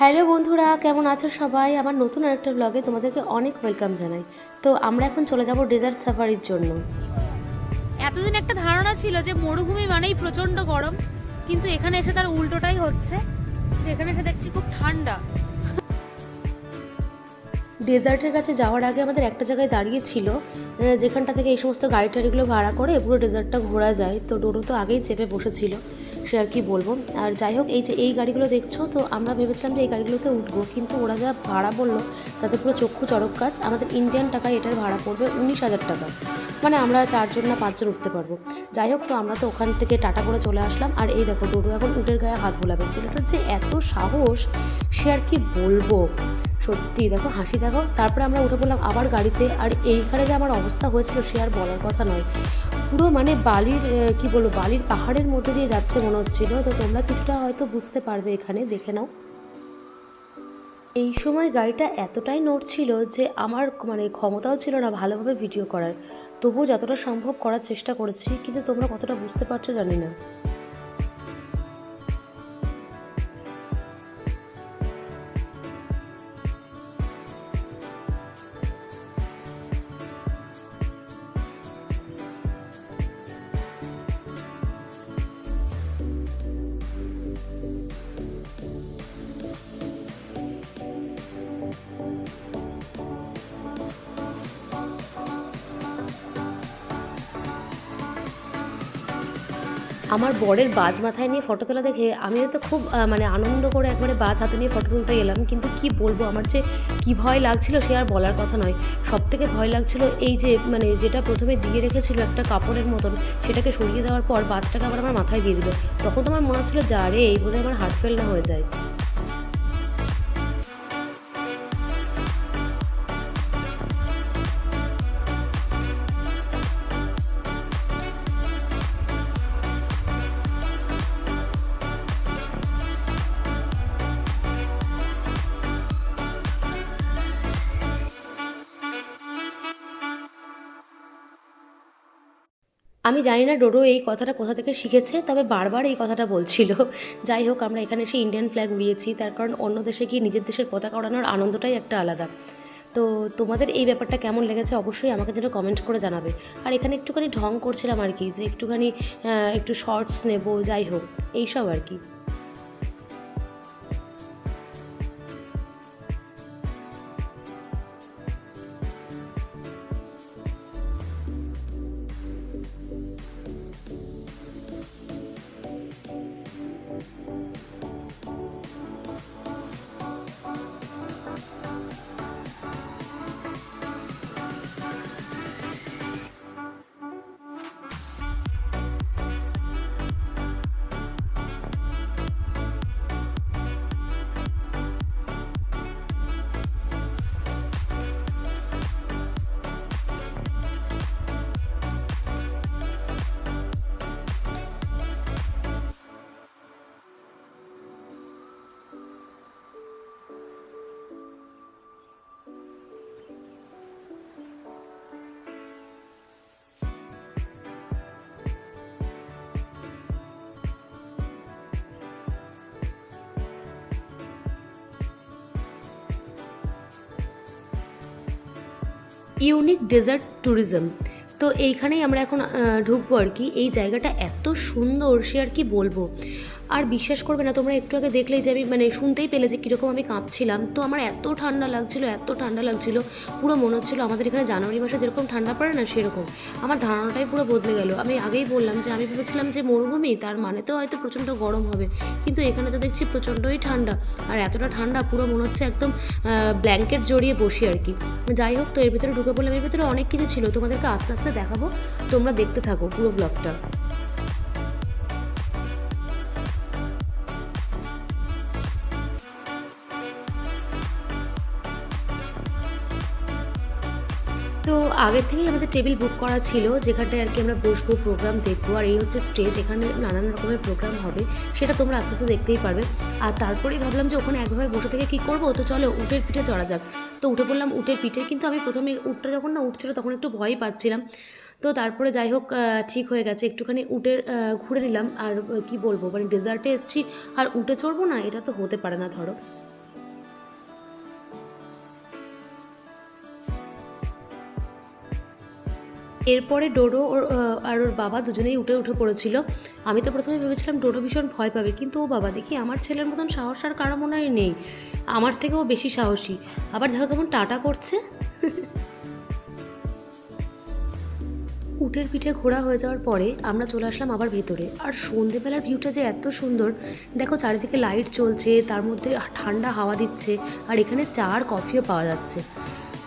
Hello বন্ধুরা কেমন আছো সবাই? আমার নতুন আরেকটা ব্লগে তোমাদেরকে অনেক ওয়েলকাম জানাই। তো আমরা এখন চলে যাব ডেজার্ট সাফারির জন্য। এতদিন একটা ধারণা ছিল যে মরুভূমি মানেই প্রচণ্ড গরম কিন্তু এখানে এসে তার উল্টোটাই হচ্ছে। এখানে এসে দেখছি খুব ঠান্ডা। ডেজার্টের কাছে যাওয়ার আগে আমাদের একটা জায়গায় দাঁড়িয়ে ছিল যেখানটা থেকে এই সমস্ত গাড়ি টাড়িগুলো ভাড়া করে পুরো ডেজার্টটা ঘোরা যায়। তো ডোরো তো আগেই চেপে বসেছিল। সে আর কি বলব? আর যাই হোক, এই যে এই গাড়িগুলো দেখছ, তো আমরা ভেবেছিলাম যে এই গাড়িগুলোতে উঠবো, কিন্তু ওরা যা ভাড়া বলল, তাতে পুরো চক্ষু চড়ক কাজ। আমাদের ইন্ডিয়ান টাকায় এটার ভাড়া পড়বে উনিশ হাজার টাকা। মানে আমরা চারজন না পাঁচজন উঠতে পারব। যাই হোক, তো আমরা তো ওখান থেকে টাটা করে চলে আসলাম। আর এই দেখো, ডোডো এখন উটের গায়ে হাত বোলাবে। ছেলেটার যে এত সাহস, সে আর কি বলব? সত্যি, দেখো, হাসি, দেখো। তারপরে আমরা উঠে পড়লাম আবার গাড়িতে। আর এইখানে যে আমার অবস্থা হয়েছিল, সে আর বলার কথা নয়। পুরো মানে বালির কি বলব, বালির পাহাড়ের মধ্যে দিয়ে যাচ্ছে মনে হচ্ছিল। তো তোমরা কিছুটা হয়তো বুঝতে পারবে এখানে, দেখে নাও। এই সময় গাড়িটা এতটাই নড়ছিল যে আমার মানে ক্ষমতাও ছিল না ভালোভাবে ভিডিও করার। তবুও যতটা সম্ভব করার চেষ্টা করেছি, কিন্তু তোমরা কতটা বুঝতে পারছ জানি না। আমার বরের বাজ মাথায় নিয়ে ফটো তোলা দেখে আমিও তো খুব মানে আনন্দ করে একবারে বাজ হাতে নিয়ে ফটো তুলতে এলাম। কিন্তু কি বলব, আমার যে কি ভয় লাগছিল সে আর বলার কথা নয়। সব থেকে ভয় লাগছিল এই যে মানে যেটা প্রথমে দিয়ে রেখেছিল একটা কাপড়ের মতন, সেটাকে সরিয়ে দেওয়ার পর বাজটাকে আবার আমার মাথায় দিয়ে দিল। তখন তো আমার মনে হচ্ছিল, যা রে, এই বোধহয় আমার হার্ট ফেল না হয়ে যায়। আমি জানি না ডোডো এই কথাটা কোথা থেকে শিখেছে, তবে বারবার এই কথাটা বলছিল। যাই হোক, আমরা এখানে এসে ইন্ডিয়ান ফ্ল্যাগ উড়িয়েছি, তার কারণ অন্য দেশে গিয়ে নিজের দেশের পতাকা ওড়ানোর আনন্দটাই একটা আলাদা। তো তোমাদের এই ব্যাপারটা কেমন লেগেছে অবশ্যই আমাকে যেন কমেন্ট করে জানাবে। আর এখানে একটুখানি ঢং করছিলাম আর কি, যে একটুখানি একটু শর্টস নেব, যাই হোক, এইসব আর কি। ইউনিক ডেজার্ট ট্যুরিজম তো এইখানেই আমরা এখন ঢুকবো আর কি। এই জায়গাটা এত সুন্দর, সে আর কি বলব? আর বিশ্বাস করবে না, তোমরা একটু আগে দেখলেই যে আমি মানে শুনতেই পেলে যে কীরকম আমি কাঁপছিলাম। তো আমার এত ঠান্ডা লাগছিল, এত ঠান্ডা লাগছিল, পুরো মনে হচ্ছিল আমাদের এখানে জানুয়ারি মাসে যেরকম ঠান্ডা পড়ে না সেরকম। আমার ধারণাটাই পুরো বদলে গেল। আমি আগেই বললাম যে, আমি ভেবেছিলাম যে মরুভূমি, তার মানে তো হয়তো প্রচণ্ড গরম হবে। কিন্তু এখানে তো দেখছি প্রচণ্ডই ঠান্ডা। আর এতটা ঠান্ডা পুরো মনে হচ্ছে একদম ব্ল্যাঙ্কেট জড়িয়ে বসি আর কি। যাই হোক, তো এর ভিতরে ঢুকে পড়লাম। এর ভিতরে অনেক কিছু ছিল। তোমাদেরকে আস্তে আস্তে দেখাবো। তোমরা দেখতে থাকো পুরো ব্লগটা আগের থেকেই আমাদের টেবিল বুক করা ছিল, যেখানটায় আর কি আমরা বসবো প্রোগ্রাম দেখব, আর এই হচ্ছে স্টেজ এখানে নানান রকমের প্রোগ্রাম হবে, সেটা তোমরা আস্তে আস্তে দেখতেই পারবে। আর তারপরেই ভাবলাম যে ওখানে একভাবে বসে থেকে কী করব? তো চলো উটের পিঠে চড়া যাক। তো উঠে পড়লাম উটের পিঠে, কিন্তু আমি প্রথমে উটটা যখন না উঠছিল তখন একটু ভয়ই পাচ্ছিলাম। তো তারপরে যাই হোক ঠিক হয়ে গেছে, একটুখানি উটের ঘুরে নিলাম। আর কি বলব মানে ডেজার্টে এসছি, আর উটে চড়বো না, এটা তো হতে পারে না, ধরো। এরপরে ডোডো আর ওর বাবা দুজনেই উঠে উঠে পড়েছিল। আমি তো প্রথমে ভেবেছিলাম ডোডো ভীষণ ভয় পাবে, কিন্তু ও বাবা, দেখি আমার ছেলের মতন সাহস আর কারও মনে হয় নেই। আমার থেকেও বেশি সাহসী। আবার দেখো কেমন টাটা করছে। উটের পিঠে ঘোরা হয়ে যাওয়ার পরে আমরা চলে আসলাম আবার ভেতরে। আর সন্ধেবেলার ভিউটা যে এত সুন্দর, দেখো চারিদিকে লাইট চলছে, তার মধ্যে ঠান্ডা হাওয়া দিচ্ছে, আর এখানে চা আর কফিও পাওয়া যাচ্ছে।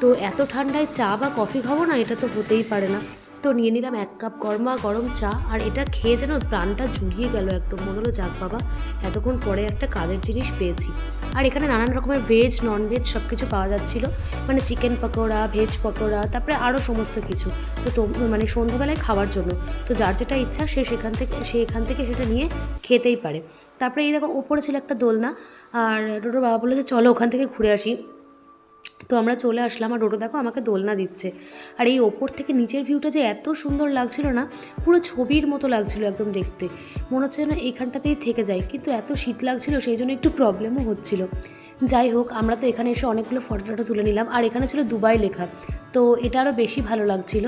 তো এত ঠান্ডায় চা বা কফি খাব না, এটা তো হতেই পারে না। তো নিয়ে নিলাম এক কাপ গরমা গরম চা, আর এটা খেয়ে যেন প্রাণটা জুড়িয়ে গেল একদম, মনে হলো, যাক বাবা, এতক্ষণ পরে একটা কাজের জিনিস পেয়েছি। আর এখানে নানান রকমের ভেজ নন ভেজ সব কিছু পাওয়া যাচ্ছিল মানে চিকেন পকোড়া ভেজ পকোড়া, তারপরে আরও সমস্ত কিছু। তো মানে সন্ধ্যাবেলায় খাওয়ার জন্য। তো যার যেটা ইচ্ছা, সে সেখান থেকে, সে এখান থেকে সেটা নিয়ে খেতেই পারে। তারপরে এই দেখো, ওপরে ছিল একটা দোলনা, আর ডোডোর বাবা বলে যে, চলো ওখান থেকে ঘুরে আসি। তো আমরা চলে আসলাম আর ডোডো দেখো আমাকে দোলনা দিচ্ছে। আর এই ওপর থেকে নিচের ভিউটা যে এত সুন্দর লাগছিল না, পুরো ছবির মতো লাগছিল একদম দেখতে। মনে হচ্ছে যেন এইখানটাতেই থেকে যায়, কিন্তু এত শীত লাগছিল সেই জন্য একটু প্রবলেমও হচ্ছিল। যাই হোক, আমরা তো এখানে এসে অনেকগুলো ফটো টটো তুলে নিলাম। আর এখানে ছিল দুবাই লেখা, তো এটা আরও বেশি ভালো লাগছিল।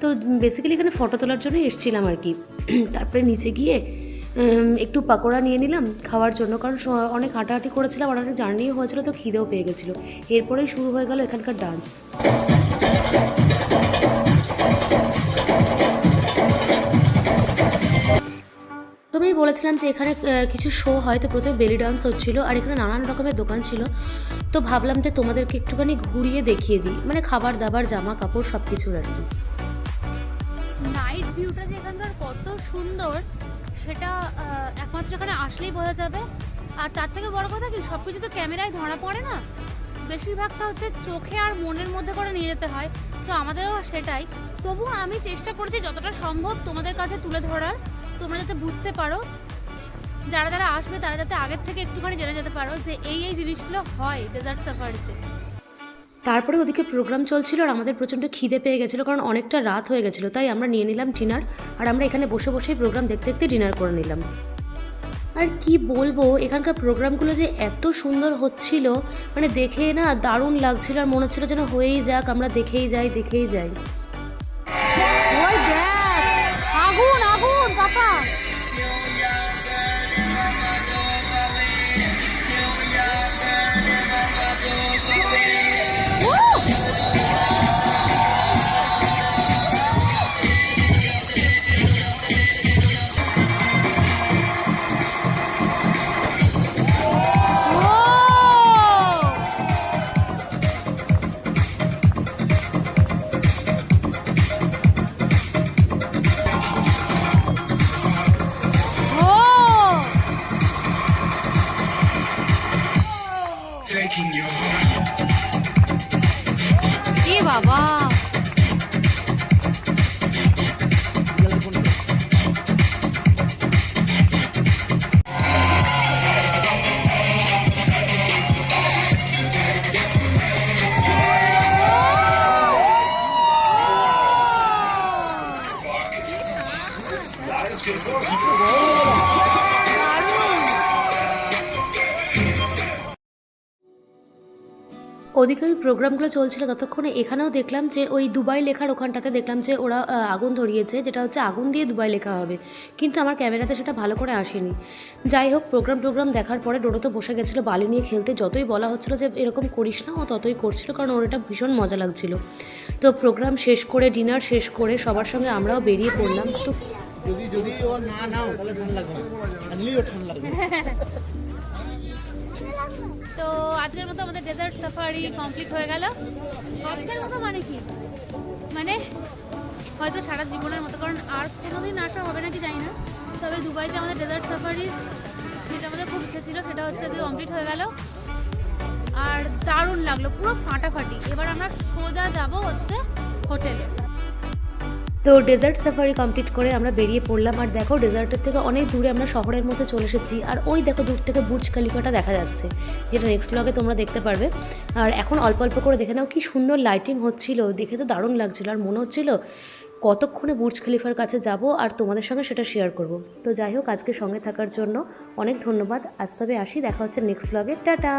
তো বেসিক্যালি এখানে ফটো তোলার জন্যই এসেছিলাম আর কি। তারপরে নিচে গিয়ে একটু পাকোড়া নিয়ে নিলাম খাওয়ার জন্য। কারণ অনেক হাঁটাহাঁটি করেছিলাম আর অনেক জার্নিও হয়েছিল তো খিদেও পেয়ে গেছিল। এরপরেই শুরু হয়ে গেল এখানকার ডান্স প্রথমেই বলেছিলাম যে এখানে কিছু শো হয় তো প্রথমে বেলি ডান্স হচ্ছিল আর এখানে নানান রকমের দোকান ছিল। তো ভাবলাম যে তোমাদেরকে একটুখানি ঘুরিয়ে দেখিয়ে দিই। মানে খাবার দাবার, জামা কাপড় সব কিছুর আর কি। নাইট ভিউটা যে এখানকার কত সুন্দর। সেটা একমাত্র এখানে আসলেই বোঝা যাবে। আর তার থেকে বড় কথা কি সব কিছু তো ক্যামেরায় ধরা পড়ে না। বেশিরভাগটা হচ্ছে চোখে আর মনের মধ্যে করে নিয়ে যেতে হয়। তো আমাদেরও সেটাই। তবুও আমি চেষ্টা করছি যতটা সম্ভব তোমাদের কাছে তুলে ধরার। তোমরা যাতে বুঝতে পারো, যারা যারা আসবে তারা যাতে আগের থেকে একটুখানি জেনে যেতে পারো যে এই এই জিনিসগুলো হয় ডেজার্ট সাফারিতে তারপরে ওদিকে প্রোগ্রাম চলছিল আর আমাদের প্রচণ্ড খিদে পেয়ে গেছিল কারণ অনেকটা রাত হয়ে গেছিল। তাই আমরা নিয়ে নিলাম ডিনার আর আমরা এখানে বসে বসেই প্রোগ্রাম দেখতে দেখতে ডিনার করে নিলাম। আর কি বলব, এখানকার প্রোগ্রামগুলো যে এত সুন্দর হচ্ছিল মানে দেখে না দারুণ লাগছিল আর মনে হচ্ছিল যেন হয়েই যাক, আমরা দেখেই যাই দেখেই যাই। আগুন আগুন ওদিকে ওই প্রোগ্রামগুলো চলছিল ততক্ষণে এখানেও দেখলাম যে ওই দুবাই লেখার ওখানটাতে দেখলাম যে ওরা আগুন ধরিয়েছে যেটা হচ্ছে আগুন দিয়ে দুবাই লেখা হবে। কিন্তু আমার ক্যামেরাতে সেটা ভালো করে আসেনি। যাই হোক প্রোগ্রাম টোগ্রাম দেখার পরে ডোডো তো বসে গেছিল বালি নিয়ে খেলতে। যতই বলা হচ্ছিল যে এরকম করিস না ও ততই করছিল কারণ ওর এটা ভীষণ মজা লাগছিল। তো প্রোগ্রাম শেষ করে ডিনার শেষ করে সবার সঙ্গে আমরাও বেরিয়ে পড়লাম। তো যদি যদি ও না নাও তাহলে ঠান্ডা লাগবে লাগবে। তো আজকের মতো আমাদের ডেজার্ট সাফারি কমপ্লিট হয়ে গেল। আজকের মতো মানে কি? মানে হয়তো সারা জীবনের মতো, কারণ আর কোনোদিন আসা হবে নাকি জানি না। তবে দুবাইতে আমাদের ডেজার্ট সাফারি যেটা আমাদের খুব ইচ্ছে ছিল, সেটা হচ্ছে যে কমপ্লিট হয়ে গেল। আর দারুণ লাগল, পুরো ফাটাফাটি। এবার আমরা সোজা যাব হচ্ছে হোটেলে তো ডেজার্ট সাফারি কমপ্লিট করে আমরা বেরিয়ে পড়লাম। আর দেখো ডেজার্টের থেকে অনেক দূরে আমরা শহরের মধ্যে চলে এসেছি। আর ওই দেখো, দূর থেকে বুর্জ খালিফাটা দেখা যাচ্ছে, যেটা নেক্সট ব্লগে তোমরা দেখতে পারবে। আর এখন অল্প অল্প করে দেখে নাও, কি সুন্দর লাইটিং হচ্ছিল। দেখে তো দারুণ লাগছিল। আর মনে হচ্ছিল কতক্ষণে বুর্জ খালিফার কাছে যাব, আর তোমাদের সঙ্গে সেটা শেয়ার করব। তো যাই হোক, আজকে সঙ্গে থাকার জন্য অনেক ধন্যবাদ। আজ তবে আসি, দেখা হচ্ছে নেক্সট ব্লগে টাটা!